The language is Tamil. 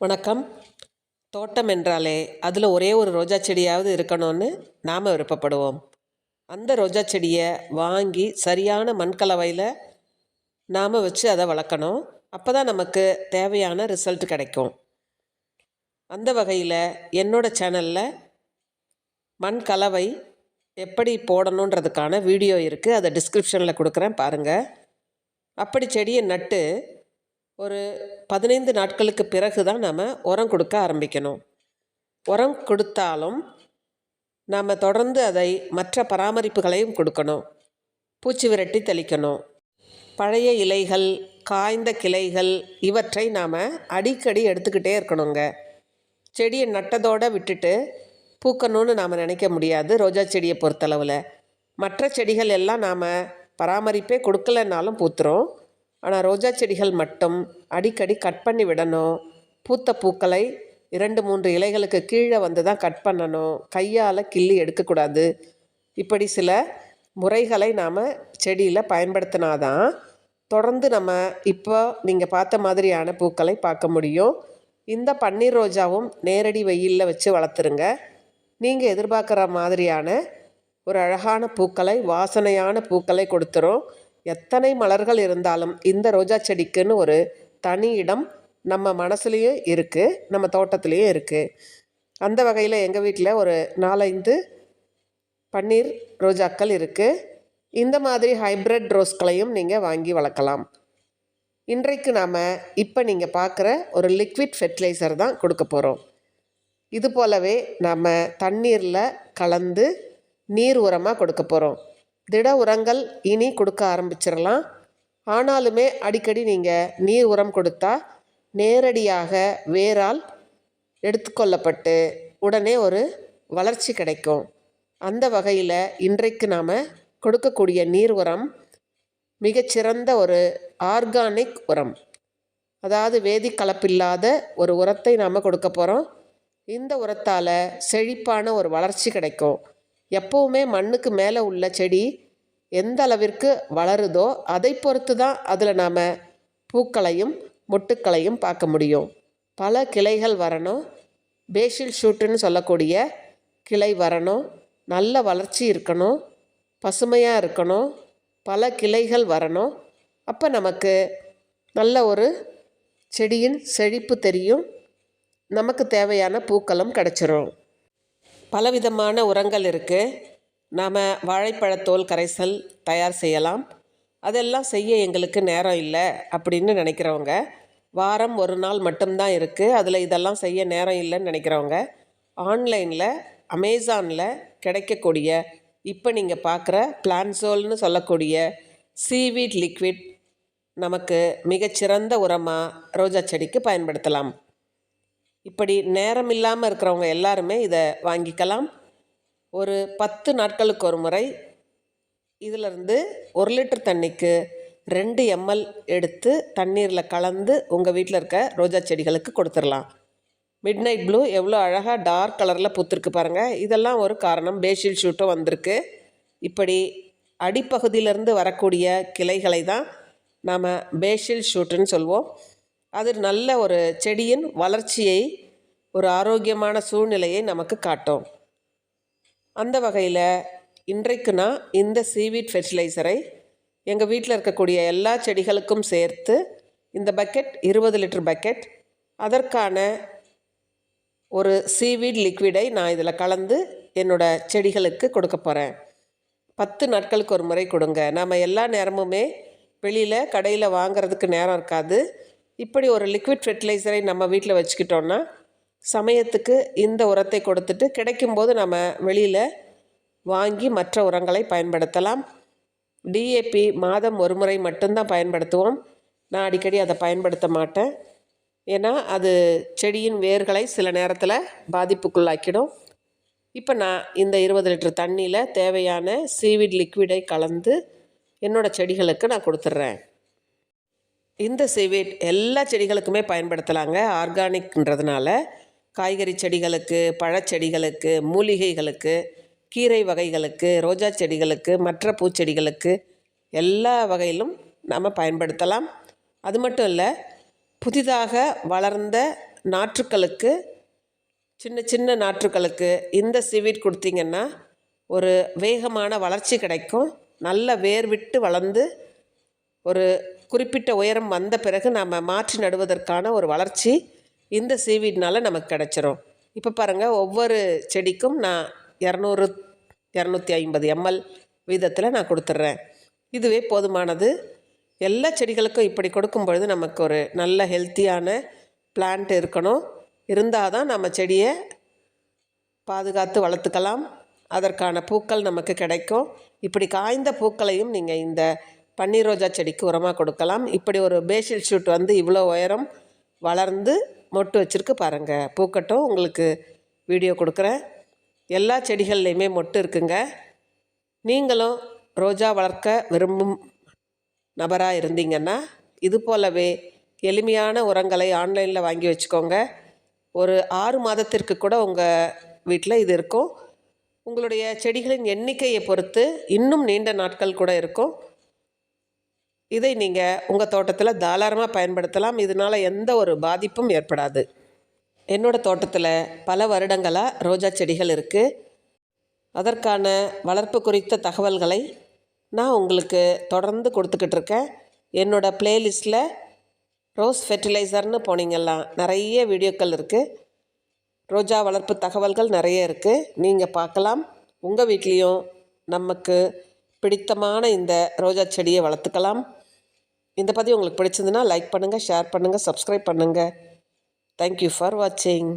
வணக்கம். தோட்டம் என்றாலே அதில் ஒரே ஒரு ரோஜா செடியாவது இருக்கணும்னு நாம் விருப்பப்படுவோம். அந்த ரோஜா செடியை வாங்கி சரியான மண்கலவையில் நாம் வச்சு அதை வளர்க்கணும். அப்போ தான் நமக்கு தேவையான ரிசல்ட் கிடைக்கும். அந்த வகையில் என்னோட சேனலில் மண் கலவை எப்படி போடணுன்றதுக்கான வீடியோ இருக்குது அதை டிஸ்கிரிப்ஷனில் கொடுக்குறேன் பாருங்கள் அப்படி செடியை நட்டு ஒரு பதினைந்து நாட்களுக்கு பிறகு தான் நாம் உரம் கொடுக்க ஆரம்பிக்கணும். உரம் கொடுத்தாலும் நாம் தொடர்ந்து அதை மற்ற பராமரிப்புகளையும் கொடுக்கணும். பூச்சி விரட்டி தெளிக்கணும். பழைய இலைகள் காய்ந்த கிளைகள் இவற்றை நாம் அடிக்கடி எடுத்துக்கிட்டே இருக்கணுங்க. செடியை நட்டதோடு விட்டுட்டு பூக்கணும்னு நாம் நினைக்க முடியாது ரோஜா செடியை பொறுத்தளவில். மற்ற செடிகள் எல்லாம் நாம் பராமரிப்பே கொடுக்கலைன்னாலும் பூத்துரும். ஆனால் ரோஜா செடிகள் மட்டும் அடிக்கடி கட் பண்ணி விடணும். பூத்த பூக்களை இரண்டு மூன்று இலைகளுக்கு கீழே வந்து தான் கட் பண்ணணும். கையால் கிள்ளி எடுக்கக்கூடாது. இப்படி சில முறைகளை நாம் செடியில் பயன்படுத்தினாதான் தொடர்ந்து நம்ம இப்போ நீங்கள் பார்த்த மாதிரியான பூக்களை பார்க்க முடியும். இந்த பன்னீர் ரோஜாவும் நேரடி வெயிலில் வச்சு வளர்த்துருங்க. நீங்கள் எதிர்பார்க்குற மாதிரியான ஒரு அழகான பூக்களை வாசனையான பூக்களை கொடுத்துரும். எத்தனை மலர்கள் இருந்தாலும் இந்த ரோஜா செடிக்குன்னு ஒரு தனி இடம் நம்ம மனசுலேயும் இருக்குது நம்ம தோட்டத்துலேயும் இருக்குது அந்த வகையில் எங்கள் வீட்டில் ஒரு நாலஞ்சு பன்னீர் ரோஜாக்கள் இருக்குது இந்த மாதிரி ஹைப்ரிட் ரோஸ்களையும் நீங்கள் வாங்கி வளர்க்கலாம். இன்றைக்கு நாம் இப்போ நீங்கள் பார்க்குற ஒரு லிக்விட் ஃபெர்டிலைசர் தான் கொடுக்க போகிறோம் இது போலவே நம்ம தண்ணீரில் கலந்து நீர் உரமாக கொடுக்க போகிறோம் திட உரங்கள் இனி கொடுக்க ஆரம்பிச்சிடலாம் ஆனாலுமே அடிக்கடி நீங்கள் நீர் உரம் கொடுத்தா நேரடியாக வேரால் எடுத்துக்கொள்ளப்பட்டு உடனே ஒரு வளர்ச்சி கிடைக்கும். அந்த வகையில் இன்றைக்கு நாம் கொடுக்கக்கூடிய நீர் உரம் மிகச்சிறந்த ஒரு ஆர்கானிக் உரம். அதாவது வேதி கலப்பில்லாத ஒரு உரத்தை நாம் கொடுக்க போகிறோம் இந்த உரத்தால் செழிப்பான ஒரு வளர்ச்சி கிடைக்கும். எப்போவுமே மண்ணுக்கு மேலே உள்ள செடி எந்த அளவிற்கு வளருதோ அதை பொறுத்து தான் அதில் நாம் பூக்களையும் மொட்டுக்களையும் பார்க்க முடியும். பல கிளைகள் வரணும். பேஷில் ஷூட்டுன்னு சொல்லக்கூடிய கிளை வரணும். நல்ல வளர்ச்சி இருக்கணும். பசுமையாக இருக்கணும். பல கிளைகள் வரணும். அப்போ நமக்கு நல்ல ஒரு செடியின் செழிப்பு தெரியும். நமக்கு தேவையான பூக்களும் கிடச்சிரும். பலவிதமான உரங்கள் இருக்குது நாம் வாழைப்பழத்தோல் கரைசல் தயார் செய்யலாம். அதெல்லாம் செய்ய எங்களுக்கு நேரம் இல்லை அப்படின்னு நினைக்கிறவங்க. வாரம் ஒரு நாள் மட்டும்தான் இருக்குது அதில் இதெல்லாம் செய்ய நேரம் இல்லைன்னு நினைக்கிறவங்க. ஆன்லைனில் அமேசானில் கிடைக்கக்கூடிய இப்போ நீங்கள் பார்க்குற பிளான்சோல்னு சொல்லக்கூடிய சீவீட் லிக்விட் நமக்கு மிகச்சிறந்த உரமாக ரோஜா செடிக்கு பயன்படுத்தலாம். இப்படி நேரம் இல்லாமல் இருக்கிறவங்க எல்லாருமே இதை வாங்கிக்கலாம். ஒரு பத்து நாட்களுக்கு ஒரு முறை இதிலிருந்து ஒரு லிட்டர் தண்ணிக்கு ரெண்டு எம்எல் எடுத்து தண்ணீரில் கலந்து உங்கள் வீட்டில் இருக்க ரோஜா செடிகளுக்கு கொடுத்துடலாம் மிட் நைட் ப்ளூ எவ்வளோ அழகாக டார்க் கலரில் பூத்துருக்கு பாருங்கள் இதெல்லாம் ஒரு காரணம். பேஷில் ஷூட்டும் வந்திருக்கு. இப்படி அடிப்பகுதியிலேருந்து வரக்கூடிய கிளைகளை தான் நாம் பேஷில் ஷூட்டுன்னு சொல்வோம். அது நல்ல ஒரு செடியின் வளர்ச்சியை ஒரு ஆரோக்கியமான சூழ்நிலையை நமக்கு காட்டும். அந்த வகையில் இன்றைக்கு நான் இந்த சீவீட் ஃபெர்டிலைசரை எங்கள் வீட்டில் இருக்கக்கூடிய எல்லா செடிகளுக்கும் சேர்த்து இந்த பக்கெட் இருபது லிட்டர் பக்கெட் அதற்கான ஒரு சீவீட் லிக்விடை நான் இதில் கலந்து என்னோடய செடிகளுக்கு கொடுக்க போகிறேன் பத்து நாட்களுக்கு ஒரு முறை கொடுங்க. நாம் எல்லா நேரமுமே வெளியில் கடையில் வாங்குறதுக்கு நேரம் இருக்காது. இப்படி ஒரு லிக்விட் ஃபெர்டிலைசரை நம்ம வீட்டில் வச்சுக்கிட்டோன்னா சமயத்துக்கு இந்த உரத்தை கொடுத்துட்டு கிடைக்கும்போது நம்ம வெளியில் வாங்கி மற்ற உரங்களை பயன்படுத்தலாம். டிஏபி மாதம் ஒரு முறை மட்டும்தான் பயன்படுத்துவோம். நான் அடிக்கடி அதை பயன்படுத்த மாட்டேன். ஏன்னா அது செடியின் வேர்களை சில நேரத்தில் பாதிப்புக்குள்ளாக்கிடும். இப்போ நான் இந்த இருபது லிட்டர் தண்ணியில் தேவையான சீவிட் லிக்விடை கலந்து என்னோடய செடிகளுக்கு நான் கொடுத்துட்றேன். இந்த சிவேட் எல்லா செடிகளுக்குமே பயன்படுத்தலாங்க. ஆர்கானிக்ன்றதுனால காய்கறி செடிகளுக்கு பழச்செடிகளுக்கு மூலிகைகளுக்கு கீரை வகைகளுக்கு ரோஜா செடிகளுக்கு மற்ற பூச்செடிகளுக்கு எல்லா வகையிலும் நாம் பயன்படுத்தலாம். அது மட்டும் இல்லை புதிதாக வளர்ந்த நாற்றுக்களுக்கு சின்ன சின்ன நாற்றுக்களுக்கு இந்த சிவீட் கொடுத்தீங்கன்னா ஒரு வேகமான வளர்ச்சி கிடைக்கும். நல்ல வேர் விட்டு வளர்ந்து ஒரு குறிப்பிட்ட உயரம் வந்த பிறகு நாம் மாற்றி நடுவதற்கான ஒரு வளர்ச்சி இந்த சீவீட்னால் நமக்கு கிடைச்சிரும். இப்போ பாருங்கள் ஒவ்வொரு செடிக்கும் நான் இரநூறு இரநூத்தி ஐம்பது எம்எல் வீதத்தில் நான் கொடுத்துட்றேன் இதுவே போதுமானது. எல்லா செடிகளுக்கும் இப்படி கொடுக்கும் பொழுது நமக்கு ஒரு நல்ல ஹெல்த்தியான பிளான்ட் இருக்கணும். இருந்தால் தான் நம்ம செடியை பாதுகாத்து வளர்த்துக்கலாம். அதற்கான பூக்கள் நமக்கு கிடைக்கும். இப்படி காய்ந்த பூக்களையும் நீங்கள் இந்த பன்னீர் ரோஜா செடிக்கு உரமாக கொடுக்கலாம். இப்படி ஒரு பேஷில் ஷூட் வந்து இவ்வளோ உயரம் வளர்ந்து மொட்டு வச்சிருக்கு பாருங்கள் பூக்கட்டும் உங்களுக்கு வீடியோ கொடுக்குறேன். எல்லா செடிகள்லையுமே மொட்டு இருக்குங்க. நீங்களும் ரோஜா வளர்க்க விரும்பும் நபராக இருந்தீங்கன்னா இது போலவே எளிமையான உரங்களை ஆன்லைனில் வாங்கி வச்சுக்கோங்க. ஒரு ஆறு மாதத்திற்கு கூட உங்கள் வீட்டில் இது இருக்கும். உங்களுடைய செடிகளின் எண்ணிக்கையை பொறுத்து இன்னும் நீண்ட நாட்கள் கூட இருக்கும். இதை நீங்கள் உங்கள் தோட்டத்தில் தாராளமாக பயன்படுத்தலாம். இதனால் எந்த ஒரு பாதிப்பும் ஏற்படாது. என்னோடய தோட்டத்தில் பல வருடங்களாக ரோஜா செடிகள் இருக்குது அதற்கான வளர்ப்பு குறித்த தகவல்களை நான் உங்களுக்கு தொடர்ந்து கொடுத்துக்கிட்டு இருக்கேன். என்னோடய ப்ளேலிஸ்ட்டில் ரோஸ் ஃபெர்டிலைசர்னு போனீங்கல்லாம் நிறைய வீடியோக்கள் இருக்குது ரோஜா வளர்ப்பு தகவல்கள் நிறைய இருக்குது நீங்கள் பார்க்கலாம். உங்கள் வீட்லேயும் நமக்கு பிடித்தமான இந்த ரோஜா செடியை வளர்த்துக்கலாம். இந்த பதிவு உங்களுக்கு பிடிச்சிருந்துன்னா லைக் பண்ணுங்கள் ஷேர் பண்ணுங்கள் சப்ஸ்கிரைப் பண்ணுங்கள் தேங்க்யூ ஃபார் வாட்சிங்